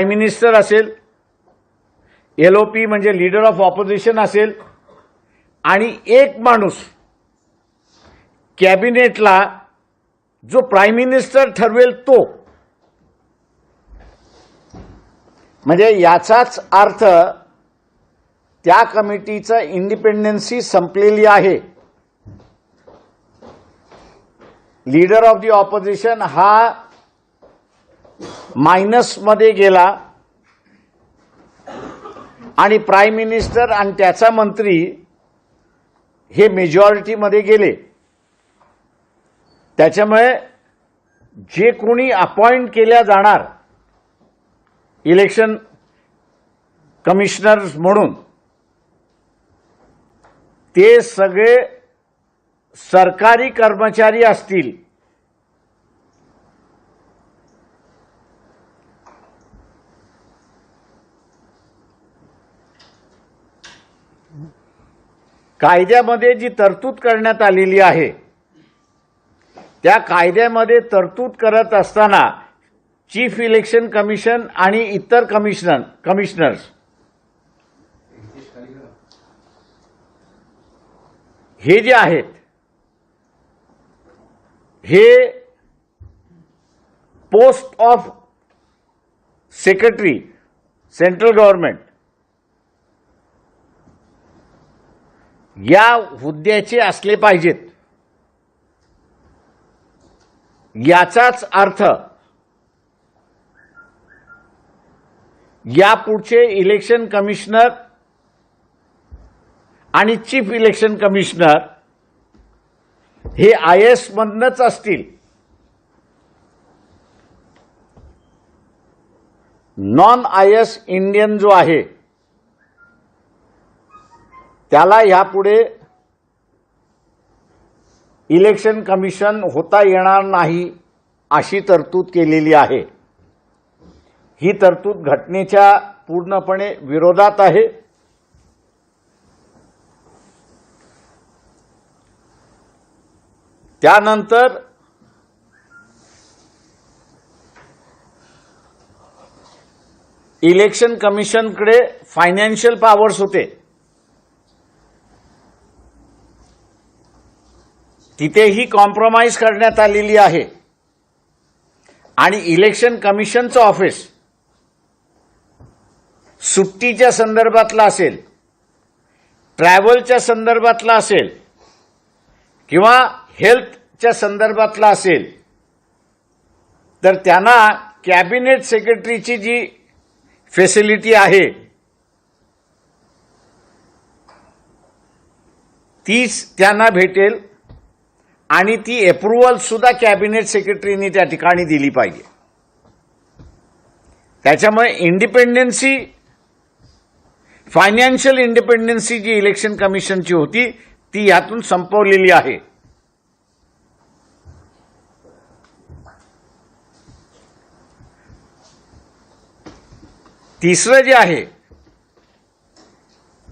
Prime minister असेल L O P म्हणजे leader of opposition असेल आणि एक माणूस कॅबिनेटला जो प्राईम मिनिस्टर ठरवेल तो. म्हणजे याचाच अर्थ त्या कमिटीचं इंडिपेंडन्सी संपलेली आहे. लीडर ऑफ दी ऑपोजिशन हा मायनसमध्ये गेला आणि प्राईम मिनिस्टर आणि त्याचा मंत्री हे मेजॉरिटीमध्ये गेले. त्याच्यामुळे जे कोणी अपॉइंट केल्या जाणार इलेक्शन कमिशनर्स म्हणून ते सगळे सरकारी कर्मचारी असतील. कायद्यामध्ये जी तरतूद करण्यात आलेली आहे त्या कायद्यामध्ये तरतूद करत असताना चीफ इलेक्शन कमिशन आणि इतर कमिशनर कमिशनर्स हे जे आहेत हे post of secretary central government या हुद्द्याचे असले पाहिजेत. याचाच अर्थ या पुढचे इलेक्शन कमिशनर आणि चीफ इलेक्शन कमिशनर हे आय एस मधनच असतील. नॉन आय एस इंडियन जो आहे त्याला ह्यापुढे इलेक्शन कमिशन होता येणार नाही अशी तरतूद केलेली आहे. ही तरतूद घटनेच्या पूर्णपणे विरोधात आहे. त्यानंतर इलेक्शन कमिशनकडे फायनान्शियल पॉवर्स होते. तिथेही कॉम्प्रोमाइज करण्यात आलेली आहे. आणि इलेक्शन कमिशनचं ऑफिस सुट्टीच्या संदर्भातलं असेल ट्रॅव्हलच्या संदर्भातलं असेल किंवा हेल्थच्या संदर्भातला असेल तर त्यांना कॅबिनेट सेक्रेटरीची जी फॅसिलिटी आहे तीच त्यांना भेटेल. आणि ती अप्रुव्हल सुद्धा कॅबिनेट सेक्रेटरीने त्या ठिकाणी दिली पाहिजे. त्याच्यामुळे इंडिपेंडन्सी फायनान्शियल इंडिपेंडन्सी जी इलेक्शन कमिशनची होती ती यातून संपवलेली आहे. तिसरं जे आहे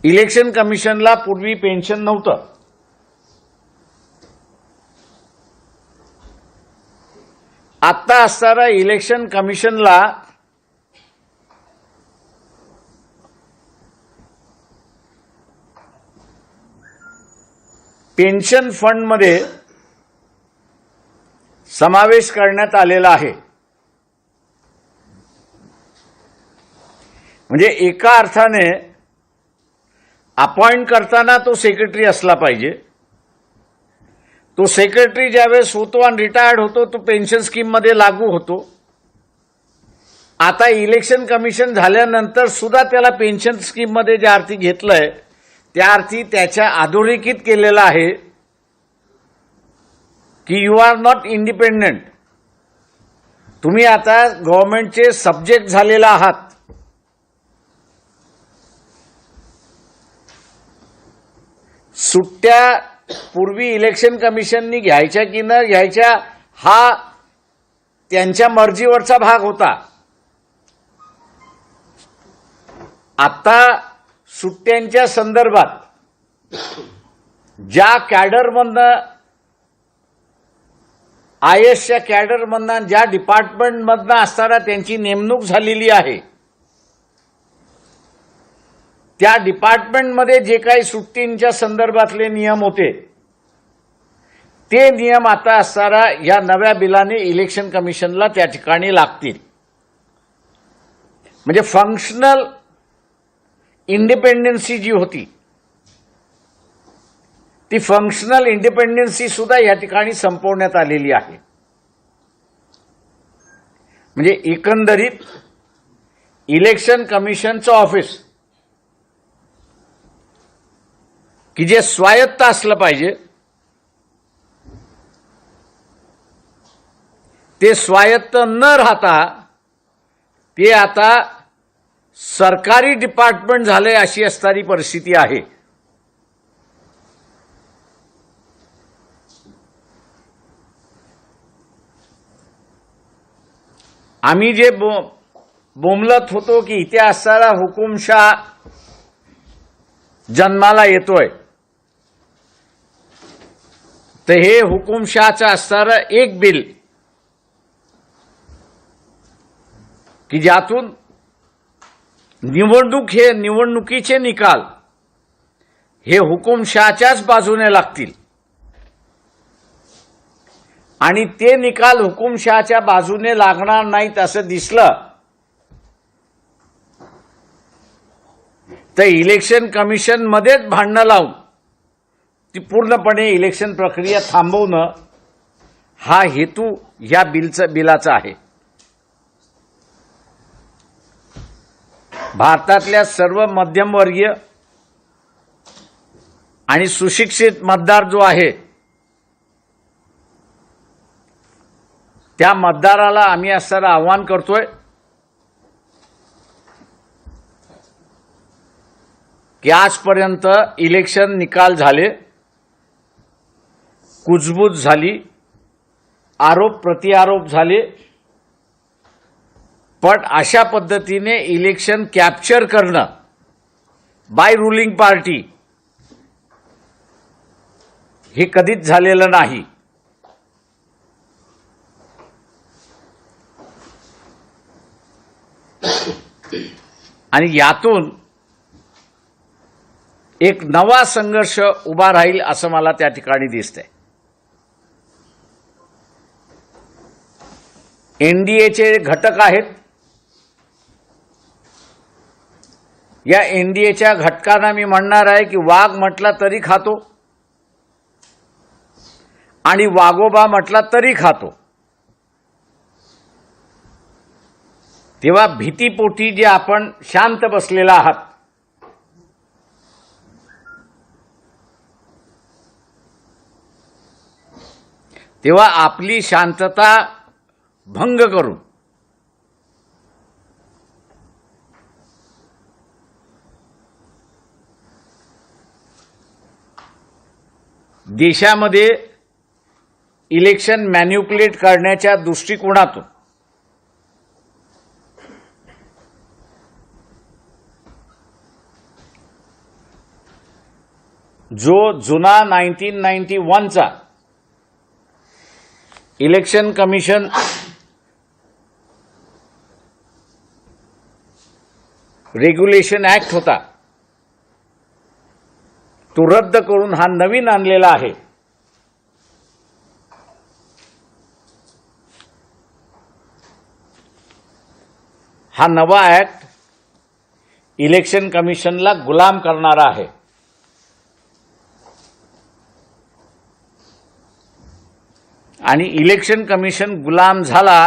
इलेक्शन कमिशनला पूर्वी पेन्शन नव्हतं. आत्ता असणारा इलेक्शन कमिशनला पेन्शन फंडमध्ये समावेश करण्यात आलेला आहे. म्हणजे एका अर्थाने अपॉइंट करताना तो सेक्रेटरी असला पाहिजे. तो सेक्रेटरी ज्यावेळेस होतो आणि रिटायर्ड होतो तो पेन्शन स्कीममध्ये लागू होतो. आता इलेक्शन कमिशन झाल्यानंतर सुद्धा त्याला पेन्शन स्कीममध्ये ज्या अर्थी घेतलंय त्या अर्थी त्याच्या अधोरेखित केलेला आहे की यू आर नॉट इंडिपेंडंट तुम्ही आता गव्हर्नमेंटचे सब्जेक्ट झालेला आहात. सुट्ट्या पूर्वी इलेक्शन कमिशननी घ्यायच्या की न घ्यायच्या हा त्यांच्या मर्जीवरचा भाग होता. आता सुट्ट्यांच्या संदर्भात ज्या कॅडरमधनं आय एसच्या कॅडरमधनं ज्या डिपार्टमेंटमधनं असताना त्यांची नेमणूक झालेली आहे त्या डिपार्टमेंटमध्ये जे काही सुट्टींच्या संदर्भातले नियम होते ते नियम आता असणारा या नव्या बिलाने इलेक्शन कमिशनला त्या ठिकाणी लागतील. म्हणजे फंक्शनल इंडिपेंडन्सी जी होती ती फंक्शनल इंडिपेंडन्सी सुद्धा या ठिकाणी संपवण्यात आलेली आहे. म्हणजे एकंदरीत इलेक्शन कमिशनचं ऑफिस की जे स्वायत्त असलं पाहिजे ते स्वायत्त न राहता ते आता सरकारी डिपार्टमेंट झाले अशी असणारी परिस्थिती आहे. आम्ही जे बो बोमलत होतो की इतिहासाला असणारा हुकुमशाह जन्माला येतोय. तर हे हुकुमशहाचं असणारं एक बिल. की ज्यातून निवडणूक हे निवडणुकीचे निकाल हे हुकुमशहाच्याच बाजूने लागतील. आणि ते निकाल हुकुमशहाच्या बाजूने लागणार नाहीत असं दिसलं तर इलेक्शन कमिशनमध्येच भांडणं लावून ती पूर्णपणे इलेक्शन प्रक्रिया थांबवणं हा हेतू या बिलचं बिलाचा आहे. भारतातल्या सर्व मध्यमवर्गीय आणि सुशिक्षित मतदार जो आहे त्या मतदाराला आम्ही असं आव्हान करतोय की आजपर्यंत इलेक्शन निकाल झाले. कुजबूज झाली आरोप प्रतिआरोप झाले. पण अशा पद्धतीने इलेक्शन कॅप्चर करणं बाय रुलिंग पार्टी हे कधीच झालेलं नाही. आणि यातून एक नवा संघर्ष उभा राहील असं मला त्या ठिकाणी दिसतंय. एनडीएचे घटक आहेत. या एनडीएच्या घटकांना मी म्हणणार आहे की वाघ म्हटला तरी खातो आणि वाघोबा म्हटला तरी खातो. तेव्हा भीतीपोटी जे आपण शांत बसलेला आहात तेव्हा आपली शांतता भंग करून देशामध्ये इलेक्शन मॅन्युप्युलेट करण्याच्या दृष्टिकोनातून जो जुना नाईन्टीन नाईन्टी वनचा इलेक्शन कमिशन रेग्युलेशन ॲक्ट होता. तो रद्द करून हा नवीन आणलेला आहे. हा नवा ॲक्ट इलेक्शन कमिशनला गुलाम करणारा आहे. आणि इलेक्शन कमिशन गुलाम झाला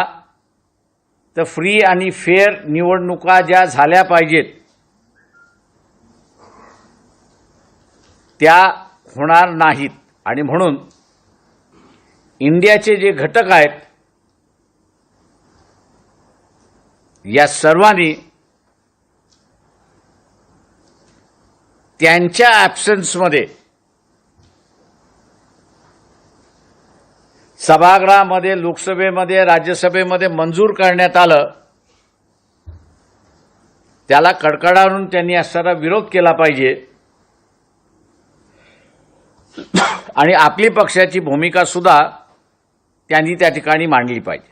तर फ्री आणि फेअर निवडणुका ज्या झाल्या पाहिजेत त्या होणार नाहीत. आणि म्हणून इंडियाचे जे घटक आहेत या सर्वांनी त्यांच्या ॲब्सन्समध्ये सभागृहामध्ये लोकसभेमध्ये राज्यसभेमध्ये मंजूर करण्यात आलं. त्याला कडकडावून त्यांनी असणारा विरोध केला पाहिजे. आणि आपली पक्षाची भूमिका सुद्धा त्यांनी त्या ठिकाणी मांडली पाहिजे.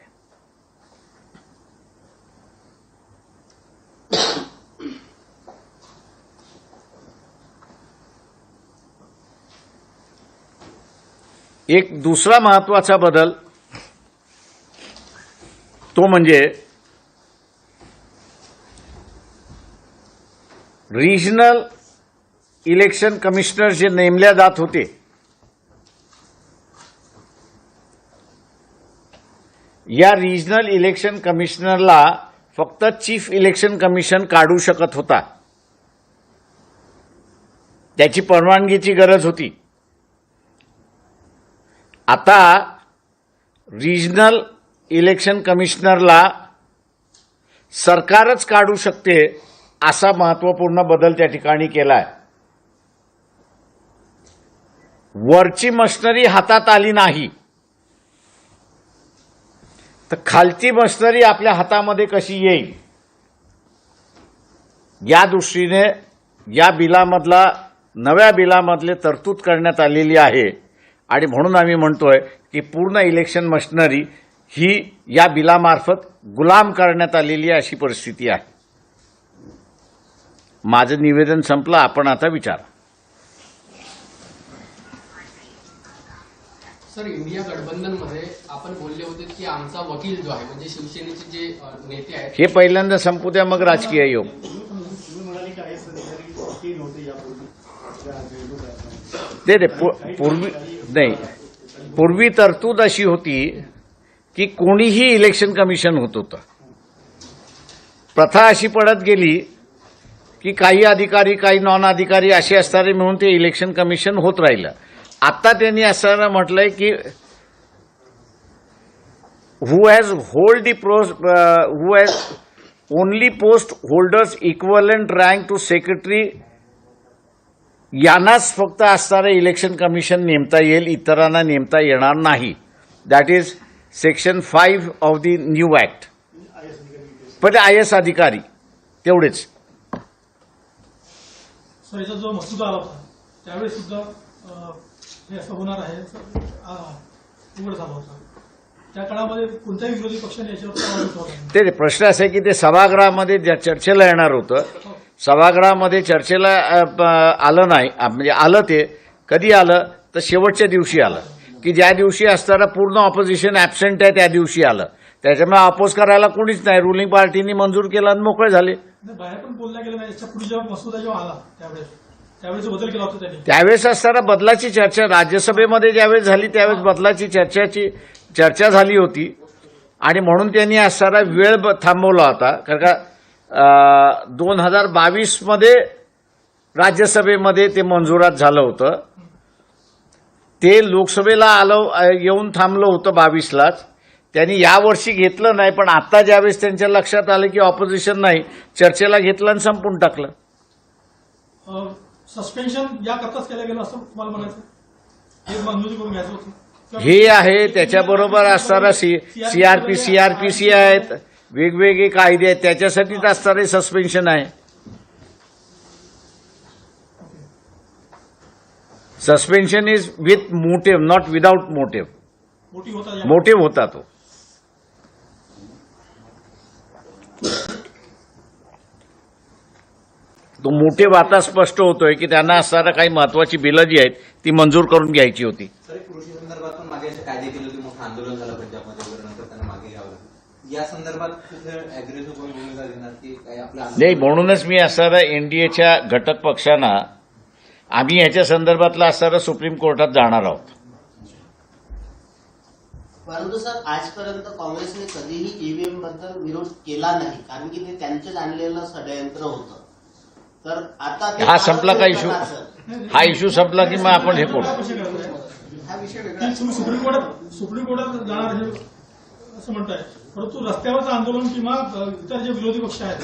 एक दुसरा महत्त्वाचा बदल तो म्हणजे रिजनल इलेक्शन कमिशनर जे नेमल्या जात होते या रिजनल इलेक्शन कमिशनरला फक्त चीफ इलेक्शन कमिशन काढू शकत होता. त्याची परवानगीची गरज होती. आता रिजनल इलेक्शन कमिशनरला सरकारच काढू शकते असा महत्त्वपूर्ण बदल त्या ठिकाणी केलाय. वरची मशनरी हातात आली नाही. तर खालची मशनरी आपल्या हातामध्ये कशी येईल? या दृष्टीने या बिलामधला नव्या बिलामधले तरतूद करण्यात आलेली आहे. आणि म्हणून आम्ही म्हणतोय की पूर्ण इलेक्शन मशिनरी ही या बिलामार्फत गुलाम करण्यात आलेली अशी परिस्थिती आहे. माझं निवेदन संपलं आपण आता विचारा. सर इंडिया गठबंधनमध्ये आपण बोलले होते की आमचा वकील जो आहे म्हणजे शिवसेनेचे जे नेते आहेत हे पहिल्यांदा संपू द्या मग राजकीय योग. ते पूर्वी नाही. पूर्वी तरतूद अशी होती की कोणीही इलेक्शन कमिशन होत होतं. प्रथा अशी पडत गेली की काही अधिकारी काही नॉन अधिकारी असे असणारे म्हणून ते इलेक्शन कमिशन होत राहिलं. आता त्यांनी असं म्हटलंय की who has hold the pros who has only post holders equivalent rank to secretary यांनाच फक्त असणारं इलेक्शन कमिशन नेमता येईल इतरांना नेमता येणार नाही. That is section five of the new act पण आय एस अधिकारी तेवढेच. जो मसुदा आला होता त्यावेळेस सुद्धा हे असं होणार आहे उघड झालं होतं. त्या काळामध्ये कोणत्याही विरोधी पक्षाने याच्यावर. ते प्रश्न असा आहे की ते सभागृहामध्ये ज्या चर्चेला येणार होतं सभागृहामध्ये चर्चेला आलं नाही. म्हणजे आलं ते. कधी आलं? तर शेवटच्या दिवशी आलं. की ज्या दिवशी असताना पूर्ण ऑपोजिशन ॲबसेंट आहे त्या दिवशी आलं. त्याच्यामुळे अपोज करायला कोणीच नाही. रुलिंग पार्टीनी मंजूर केला आणि मोकळे झाले. त्यावेळेस. असताना बदलाची चर्चा राज्यसभेमध्ये ज्यावेळेस झाली त्यावेळेस बदलाची चर्चाची चर्चा झाली होती. आणि म्हणून त्यांनी असताना वेळ थांबवला होता. कारण का दोन हजार बावीसमध्ये राज्यसभेमध्ये ते मंजुरात झालं होतं. ते लोकसभेला आलं येऊन थांबलं होतं बावीसलाच. त्यांनी यावर्षी घेतलं नाही पण आता ज्यावेळेस त्यांच्या लक्षात आलं की ऑपोजिशन नाही चर्चेला घेतलं आणि संपून टाकलं. सस्पेन्शन केलं गेलं असं तुम्हाला म्हणायचं? हे हे आहे त्याच्याबरोबर असणारा सी सीआरपी सीआरपीसी आहेत. वेगवेगळे कायदे आहेत त्याच्यासाठीच असणारे सस्पेन्शन आहे. Suspension is with motive not without motive motive होता तो. तो मोटिव्ह आता स्पष्ट होतोय की त्यांना असणारा काही महत्वाची बिलं जी आहेत ती मंजूर करून घ्यायची होती नाही म्हणूनच मी असणारा एनडीएच्या घटक पक्षांना आम्ही याच्या संदर्भातला असणारा सुप्रीम कोर्टात जाणार आहोत. परंतु सर आजपर्यंत काँग्रेसने कधीही ईव्हीएमबद्दल विरोध केला नाही कारण की ते त्यांचेच आणलेलं षडयंत्र होतं. तर आता हा संपला का आरोप इशू करतात, सर. हा इशू संपला की मग आपण हे करू? विषय करताय. विषय वेगळा की तुम्ही सुप्रीम कोर्टात सुप्रीम कोर्टात जाणार असं म्हणताय. परंतु रस्त्यावरचं आंदोलन किंवा इतर जे विरोधी पक्ष आहेत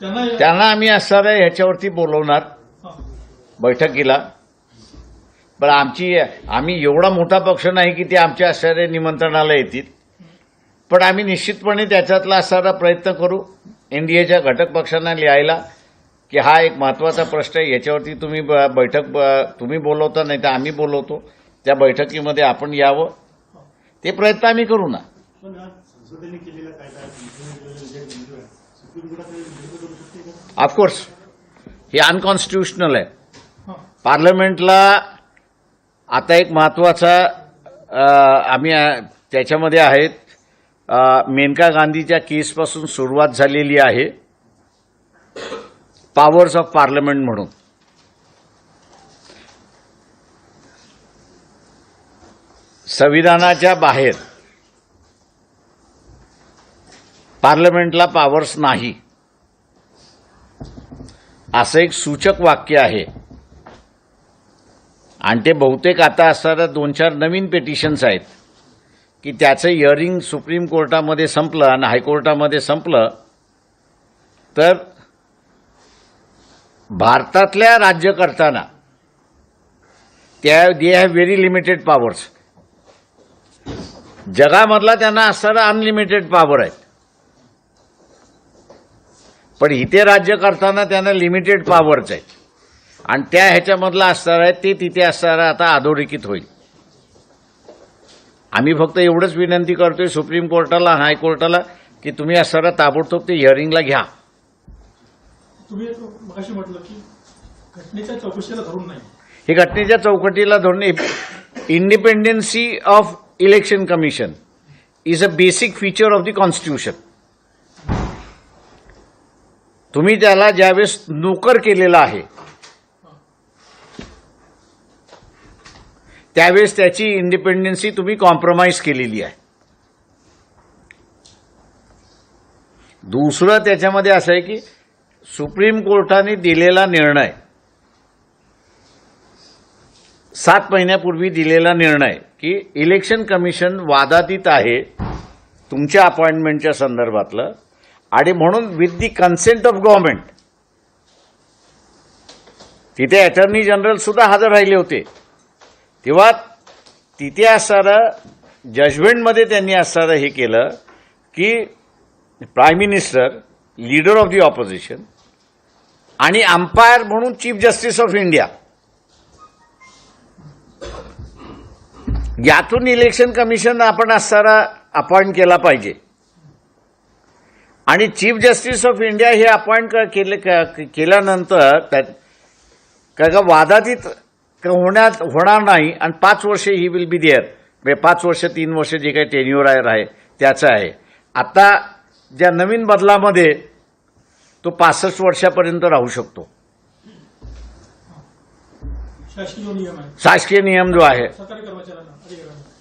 त्यांना त्यांना आम्ही असणारा ह्याच्यावरती बोलवणार. बैठकीला. पण आमची आम्ही एवढा मोठा पक्ष नाही की ते आमच्या असणाऱ्या निमंत्रणाला येतील. पण आम्ही निश्चितपणे त्याच्यातला असणारा प्रयत्न करू एनडीएच्या घटक पक्षांना लिहायला की हा एक महत्त्वाचा प्रश्न आहे. याच्यावरती तुम्ही बैठक तुम्ही बोलवता नाही तर आम्ही बोलवतो. त्या बैठकीमध्ये आपण यावं. ते प्रयत्न आम्ही करू ना. संसदेने केलेला कायदा ऑफकोर्स हे अनकॉन्स्टिट्युशनल आहे. पार्लमेंटला आता एक महत्त्वाचा अ, आम्ही त्याच्यामध्ये आहेत मेनका गांधीच्या केसपासून सुरुवात झालेली आहे. पॉवर्स ऑफ पार्लमेंट म्हणून. संविधानाच्या बाहेर. पार्लमेंटला पॉवर्स नाही. असं एक सूचक वाक्य आहे. आणि ते बहुतेक आता असणाऱ्या दोन चार नवीन पेटिशन्स आहेत की त्याचं हिअरिंग सुप्रीम कोर्टामध्ये संपलं आणि हायकोर्टामध्ये संपलं तर भारतातल्या राज्यकर्त्यांना त्या they have very limited powers जगामधला त्यांना असणारा अनलिमिटेड पॉवर आहेत. पण इथे राज्य करताना त्यांना लिमिटेड पॉवर्स आहेत. आणि त्या ह्याच्यामधला असणार आहे ते तिथे असणार आता अधोरेखित होईल. आम्ही फक्त एवढंच विनंती करतोय सुप्रीम कोर्टाला हायकोर्टाला की तुम्ही असणारा ताबडतोब ते हिअरिंगला घ्या. तुम्ही मगाशी म्हटलं की घटनेच्या चौकशीला धरून नाही. ही घटनेच्या चौकटीला धरून independency of election commission is a basic feature of the constitution तुम्ही त्याला ज्यावेळेस नोकर केलेला आहे त्यावेळेस त्याची इंडिपेंडन्सी तुम्ही कॉम्प्रोमाइज केलेली आहे. दुसरं त्याच्यामध्ये असं आहे की सुप्रीम कोर्टाने दिलेला निर्णय सात महिन्यापूर्वी दिलेला निर्णय की इलेक्शन कमिशन वादातीत आहे तुमच्या अपॉइंटमेंटच्या संदर्भातलं आणि म्हणून with the consent of government तिथे अटर्नी जनरल सुद्धा हजर राहिले होते. तेव्हा तिथे असणारं जजमेंटमध्ये त्यांनी असणारं हे केलं की prime minister leader of the opposition आणि अंपायर म्हणून चीफ जस्टिस ऑफ इंडिया यातून इलेक्शन कमिशन आपण असणारा अपॉइंट केला पाहिजे. आणि चीफ जस्टिस ऑफ इंडिया हे अपॉइंट केले केल्यानंतर काय का वादातीत होण्यात होणार नाही आणि पाच वर्षे ही विल बी देअर म्हणजे पाच वर्ष तीन वर्ष जे काही टेन्युअर आहे त्याचं आहे. आता ज्या नवीन बदलामध्ये तो पासष्ट वर्षापर्यंत राहू शकतो. शासकीय नियम जो आहे.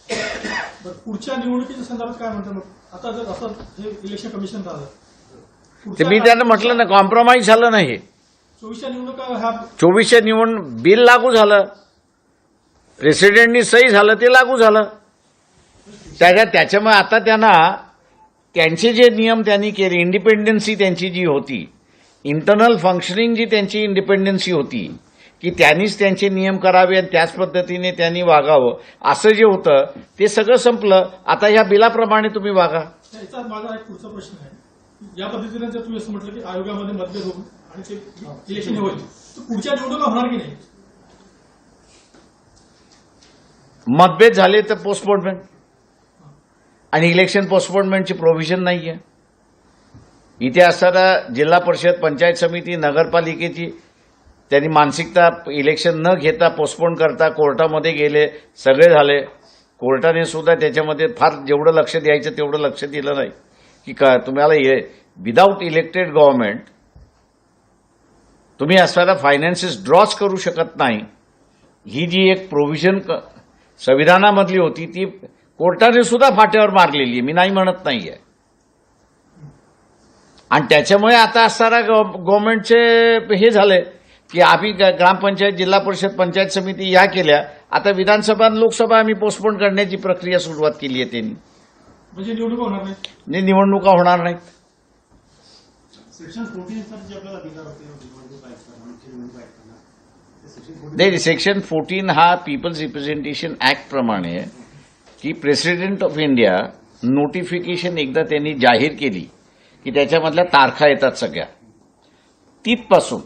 पुढच्या निवडणुकीच्या संदर्भात काय म्हणतात मग? आता जर असं हे इलेक्शन कमिशन झालं ते मी त्यांना म्हटलं ना कॉम्प्रोमाइज झालं नाही. चोवीसच्या निवडणुका ह्या चोवीसच्या बिल लागू झालं. प्रेसिडेंटनी सही झालं ते लागू झालं. त्याच्या त्याच्यामुळे आता त्यांना त्यांचे जे नियम त्यांनी केले इंडिपेंडन्सी त्यांची जी होती इंटरनल फंक्शनिंग जी त्यांची इंडिपेंडन्सी होती की त्यांनीच त्यांचे नियम करावे आणि त्याच पद्धतीने त्यांनी वागावं. असं जे होतं ते सगळं संपलं. आता ह्या बिलाप्रमाणे तुम्ही वागा. माझा एक पुढचा प्रश्न आहे. या पद्धतीने जर तुम्ही असं म्हटलं की आयोगामध्ये मतभेद होऊन आणि ते इलेक्शन होईल पुढच्या निवडणुका होणार की नाही? मतभेद झाले तर पोस्टपोनमेंट आणि इलेक्शन पोस्टपोनमेंटची प्रोव्हिजन नाही आहे इथे असताना जिल्हा परिषद पंचायत समिती नगरपालिकेची त्यांनी मानसिकता इलेक्शन न घेता पोस्टपोन करता कोर्टामध्ये गेले सगळे झाले. कोर्टाने सुद्धा त्याच्यामध्ये फार जेवढं लक्ष द्यायचं तेवढं लक्ष दिलं नाही. की का तुम्हाला हे विदाऊट इलेक्टेड गव्हर्नमेंट तुम्ही असताना फायनान्सेस ड्रॉच करू शकत नाही. ही जी एक प्रोव्हिजन संविधानामधली होती ती कोर्टाने सुद्धा फाट्यावर मारलेली आहे. मी नाही म्हणत नाही आहे आणि त्याच्यामुळे आता असणारा गव्हर्नमेंटचे हे झाले. की आम्ही ग्रामपंचायत जिल्हा परिषद पंचायत समिती या केल्या आता विधानसभा आणि लोकसभा आम्ही पोस्टपोन करण्याची प्रक्रिया सुरुवात केली आहे त्यांनी. म्हणजे निवडणुका होणार नाही? नि- निवडणुका होणार नाहीत. सेक्शन फोर्टीन सर जे आपल्याला अधिकार होते निवडणूक आयुक्तांना मुख्य निवडणूक आयुक्तांना ते सेक्शन फोर्टीन नाही सेक्शन फोर्टीन हा पीपल्स रिप्रेझेंटेशन ऍक्ट प्रमाणे की प्रेसिडेंट ऑफ इंडिया नोटिफिकेशन एकदा त्यांनी जाहीर केली की त्याच्यामधल्या तारखा येतात सगळ्या. तिथपासून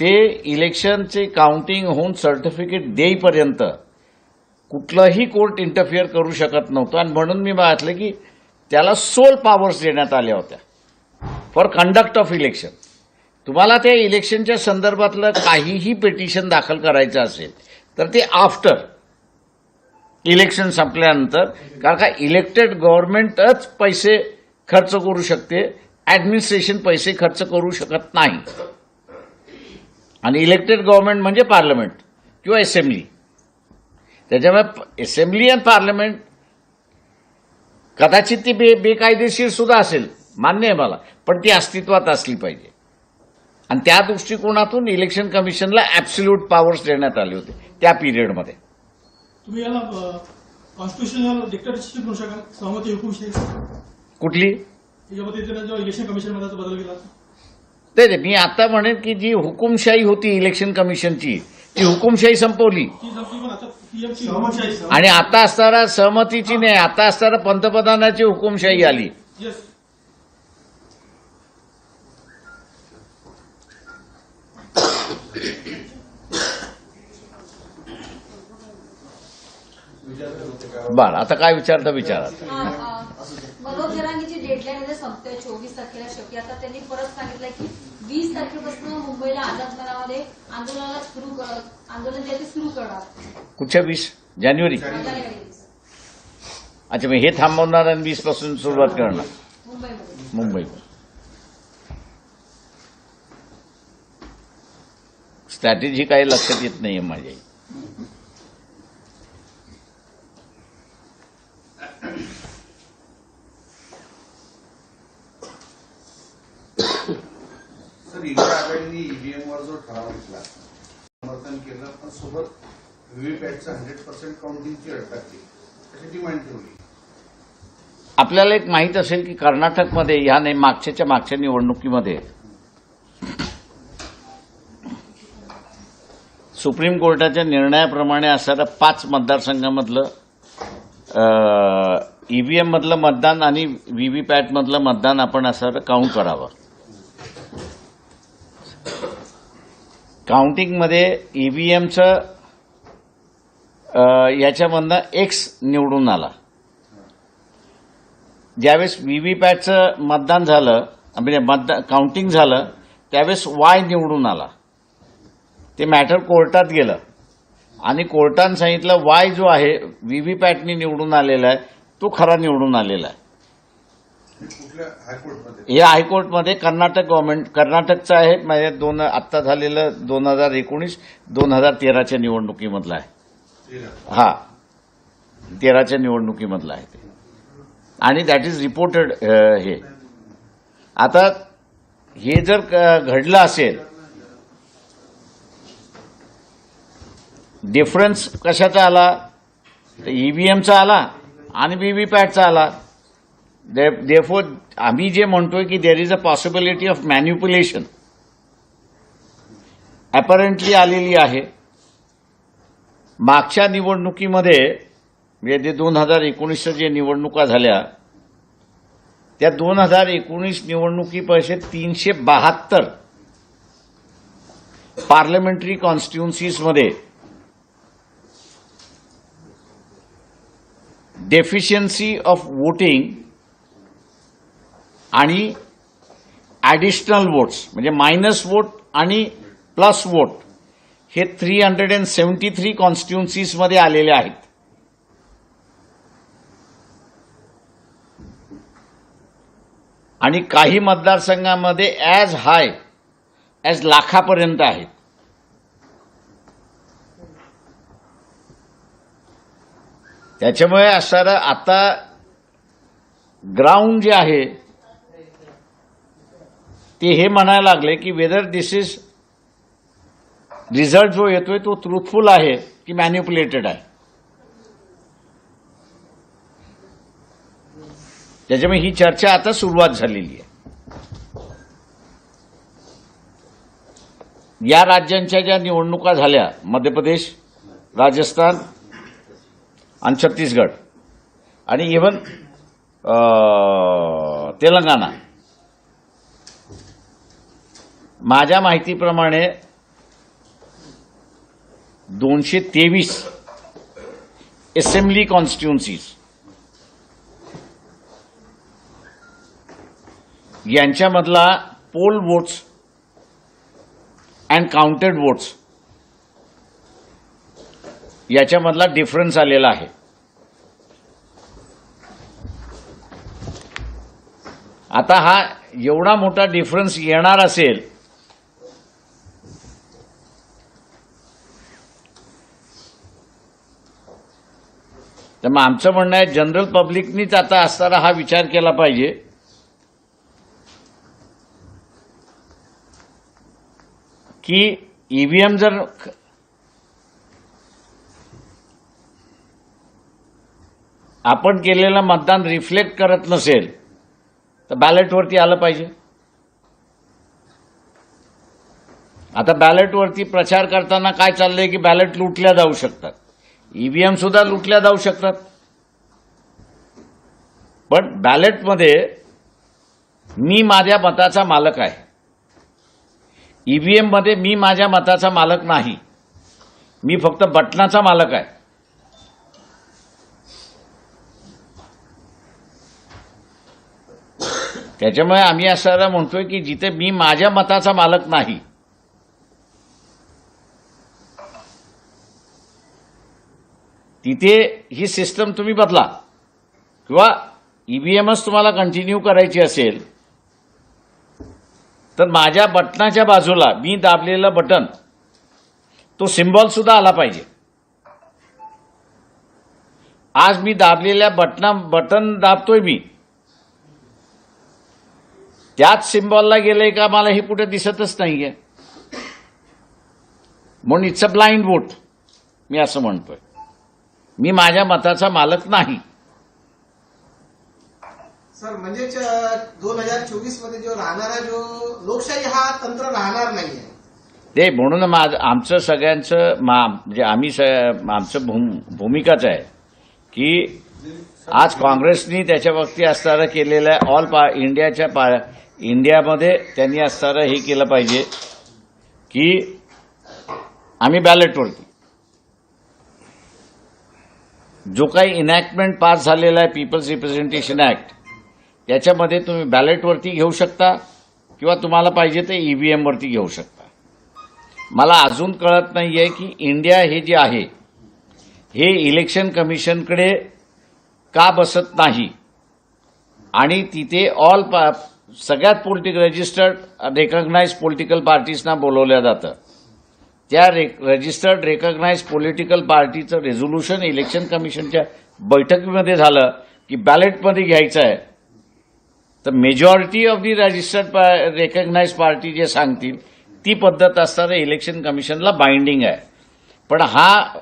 ते इलेक्शनचे काउंटिंग होऊन सर्टिफिकेट देईपर्यंत कुठलंही कोर्ट इंटरफिअर करू शकत नव्हतं. आणि म्हणून मी म्हटलं की त्याला सोल पॉवर्स देण्यात आल्या होत्या. For conduct of election. तुम्हाला त्या इलेक्शनच्या संदर्भातलं काहीही पिटिशन दाखल करायचं असेल तर ते आफ्टर इलेक्शन संपल्यानंतर कारण का इलेक्टेड गव्हर्नमेंटच पैसे खर्च करू शकते ॲडमिनिस्ट्रेशन पैसे खर्च करू शकत नाही. आणि इलेक्टेड गव्हर्नमेंट म्हणजे पार्लमेंट किंवा असेंब्ली त्याच्यामुळे असेंब्ली आणि पार्लमेंट कदाचित ती बे बेकायदेशीर सुद्धा असेल. मान्य आहे मला. पण ती अस्तित्वात असली पाहिजे. आणि त्या दृष्टिकोनातून इलेक्शन कमिशनला ॲब्सल्यूट पॉवर्स देण्यात आले होते त्या पिरियडमध्ये तुम्ही याला कॉन्स्टिट्युशनल डिक्टेटरशिप म्हणू शकाल. सहमती कुठली? इलेक्शन कमिशन बदल केला. ते मी आता म्हणेन की जी हुकुमशाही होती इलेक्शन कमिशनची ती हुकुमशाही संपवली. आणि आता असताना सहमतीची नाही आता असताना पंतप्रधानाची हुकुमशाही आली. येस बर आता काय विचारता विचारा मनोज जरांगीची डेडलाईन संपते चोवीस तारखेला शेवटी. आता त्यांनी परत सांगितलंय की वीस तारखेपासून मुंबईला आंदोलनाला सुरू आंदोलन जे सुरू करणार. कुठच्या वीस? जानेवारी. अच्छा मग हे थांबवणार आणि वीसपासून सुरुवात करणार. मुंबई स्ट्रॅटेजी काही लक्षात येत नाहीये माझ्या सर इंदिरा आघाडीने ईव्हीएमवर जो ठराव घेतला समर्थन केलं पण सोबत व्हीव्हीपॅटचं हंड्रेड पर्सेंट काउंटिंगची अट टाकली कशाची ठेवली आपल्याला एक माहीत असेल की कर्नाटकमध्ये ह्या नाही मागच्याच्या मागच्या निवडणुकीमध्ये सुप्रीम कोर्टाच्या निर्णयाप्रमाणे असणाऱ्या पाच मतदारसंघामधलं ईव्हीएममधलं मतदान आणि व्हीव्हीपॅटमधलं मतदान आपण असं काउंट करावं. काउंटिंगमध्ये ईव्हीएमचं याच्यामधनं एक्स निवडून आला. ज्यावेळेस व्हीव्हीपॅटचं मतदान झालं म्हणजे मतदान काउंटिंग झालं त्यावेळेस वाय निवडून आला. ते मॅटर कोर्टात गेलं. आणि कोर्टानं सांगितलं वाय जो आहे व्हीव्हीपॅटनी निवडून आलेला आहे तो खरा निवडून आलेला आहे. कुठल्या हायकोर्टमध्ये? कर्नाटक गव्हर्नमेंट कर्नाटकचं आहे. म्हणजे दोन आत्ता झालेलं दोन हजार एकोणीस दोन हजार तेराच्या निवडणुकीमधलं आहे. तेरा. हा. तेराच्या निवडणुकीमधलं आहे ते. आणि दॅट इज रिपोर्टेड हे. आता हे जर घडलं असेल डिफरन्स कशाचा आला? ईव्हीएमचा आला आणि व्हीव्हीपॅटचा आला. देअरफोर आम्ही जे म्हणतोय की there is a possibility of manipulation apparently आलेली आहे. मागच्या निवडणुकीमध्ये म्हणजे दोन हजार एकोणीसच्या जे निवडणुका झाल्या त्या दोन हजार एकोणीस निवडणुकीपैसे तीनशे बहात्तर पार्लमेंटरी कॉन्स्टिट्युन्सीजमध्ये डेफिशियन्सी ऑफ वोटिंग आणि ॲडिशनल वोट्स म्हणजे मायनस वोट आणि प्लस वोट हे three hundred and seventy three कॉन्स्टिट्युन्सीजमध्ये आलेले आहेत. आणि काही मतदारसंघामध्ये ॲज हाय ॲज लाखापर्यंत आहेत. त्याच्यामुळे असणारं आता ग्राउंड जे आहे ते हे म्हणायला लागले की वेदर दिस इज रिझल्ट जो येतोय तो ट्रुथफुल आहे की मॅन्युप्युलेटेड आहे. त्याच्यामुळे ही चर्चा आता सुरुवात झालेली आहे. या राज्यांच्या ज्या निवडणुका झाल्या मध्य प्रदेश राजस्थान आणि छत्तीसगड आणि इव्हन तेलंगणा माझ्या माहितीप्रमाणे दोनशे तेवीस असेंब्ली कॉन्स्टिट्युन्सीज यांच्यामधला poll votes and counted votes याच्यामधला difference आलेला आहे. आता हा एवढा मोठा डिफरन्स येणार असेल तर मग आमचं म्हणणं आहे जनरल पब्लिकनीच आता असताना हा विचार केला पाहिजे. की ईव्हीएम जर आपण केलेलं मतदान रिफ्लेक्ट करत नसेल तर बॅलेटवरती आलं पाहिजे. आता बॅलेटवरती प्रचार करताना काय चाललंय की बॅलेट लुटल्या जाऊ शकतात. ईव्हीएम सुद्धा लुटल्या जाऊ शकतात. पण बॅलेटमध्ये मी माझ्या मताचा मालक आहे. ईव्हीएममध्ये मी माझ्या मताचा मालक नाही. मी फक्त बटनाचा मालक आहे. त्याच्यामुळे आम्ही असं म्हणतोय की जिथे मी माझ्या मताचा मालक नाही तिथे ही सिस्टम तुम्ही बदला. किंवा ईव्हीएमच तुम्हाला कंटिन्यू करायची असेल तर माझ्या बटनाच्या बाजूला मी दाबलेलं बटन तो सिम्बॉल सुद्धा आला पाहिजे. आज मी दाबलेल्या बटना बटन दाबतोय मी. त्याच सिम्बॉलला गेलंय का मला हे कुठे दिसतच नाहीये. म्हणून इट्स अ ब्लाइंड वोट मी असं म्हणतोय. मी माझ्या मताचा मालक नाही. सर म्हणजेच दोन हजार चोवीसमध्ये जो राहणारा जो लोकशाही हा तंत्र राहणार नाहीये. ते म्हणून माझं आमचं सगळ्यांचं मा म्हणजे आम्ही स आमचं भूम भूमिकाच आहे की आज काँग्रेसनी त्याच्या बाबतीत असताना केलेल्या ऑल पा इंडियाच्या पा इंडियामध्ये त्यांनी असताना हे केलं पाहिजे की आम्ही बॅलेटवरती जो काही इनॅक्टमेंट पास झालेला आहे पीपल्स रिप्रेझेंटेशन ऍक्ट त्याच्यामध्ये तुम्ही बॅलेटवरती घेऊ शकता किंवा तुम्हाला पाहिजे ते ई व्ही एमवरती घेऊ शकता. मला अजून कळत नाही आहे की इंडिया हे जे आहे हे इलेक्शन कमिशनकडे का बसत नाही? आणि तिथे ऑल पा सगळ्यात पोलिटिकल रजिस्टर्ड रेकग्नाइज पॉलिटिकल पार्टीजना बोलवलं जातं. त्या रे रजिस्टर्ड रेकग्नाइज पॉलिटिकल पार्टीचं रेझोल्युशन इलेक्शन कमिशनच्या बैठकीमध्ये झालं की बॅलेटमध्ये घ्यायचं आहे. तर मेजॉरिटी ऑफ दी रजिस्टर्ड पा रेकग्नाइज पार्टी जे सांगतील ती पद्धत असताना इलेक्शन कमिशनला बाइंडिंग आहे. पण हा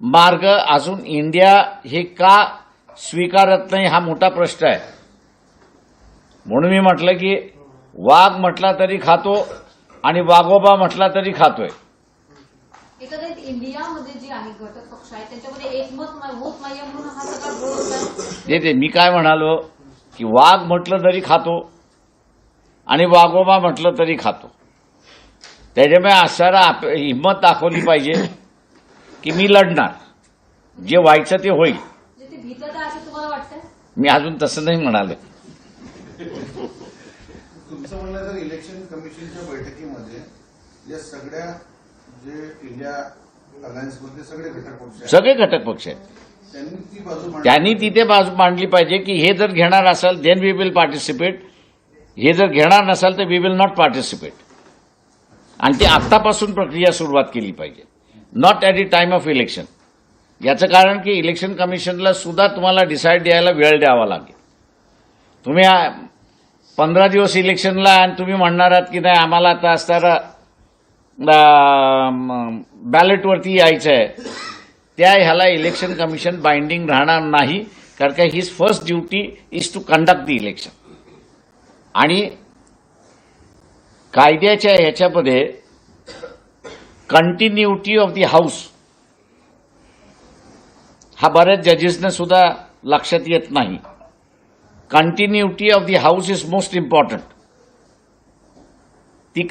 मार्ग अजून इंडिया हे का स्वीकारत नाही हा मोठा प्रश्न आहे. म्हणून मी म्हटलं की वाघ म्हटला तरी खातो आणि वाघोबा म्हटला तरी खातोय. एकंदरीत इंडियामध्ये जे आहे घटक पक्ष आहे त्याच्यामध्ये एकमत होत नाहीये म्हणून हा सगळा घोळ होत. मी काय म्हणालो की वाघ म्हटलं तरी खातो आणि वाघोबा म्हटलं तरी खातो. त्याच्यामुळे असणारा आप- हिंमत दाखवली पाहिजे की मी लढणार जे व्हायचं ते होईल. जे ते भीतत आहे असं तुम्हाला वाटतंय? मी अजून तसं नाही म्हणालो. तुमचं म्हणणं आहे तर इलेक्शन कमिशनच्या बैठकीमध्ये या सगळ्या सगळे घटक पक्ष आहेत. त्यांनी तिथे बाजू मांडली पाहिजे की हे जर घेणार असाल देन वी विल पार्टिसिपेट हे जर घेणार नसाल तर वी विल नॉट पार्टिसिपेट आणि ती आत्तापासून प्रक्रिया सुरुवात केली पाहिजे. Not at the time of election याचं कारण की इलेक्शन कमिशनला सुद्धा तुम्हाला डिसाईड द्यायला वेळ द्यावा लागेल. तुम्ही पंधरा दिवस इलेक्शनला आणि तुम्ही म्हणणार आहात की नाही आम्हाला आता असताना बॅलेटवरती यायचं आहे त्या ह्याला इलेक्शन कमिशन बाइंडिंग राहणार नाही कारण का his first duty is to conduct the election आणि कायद्याच्या ह्याच्यामध्ये कंटिन्युटी ऑफ दी हाऊस हा बऱ्याच जजेसने सुद्धा लक्षात येत नाही. Continuity of the house is most important ती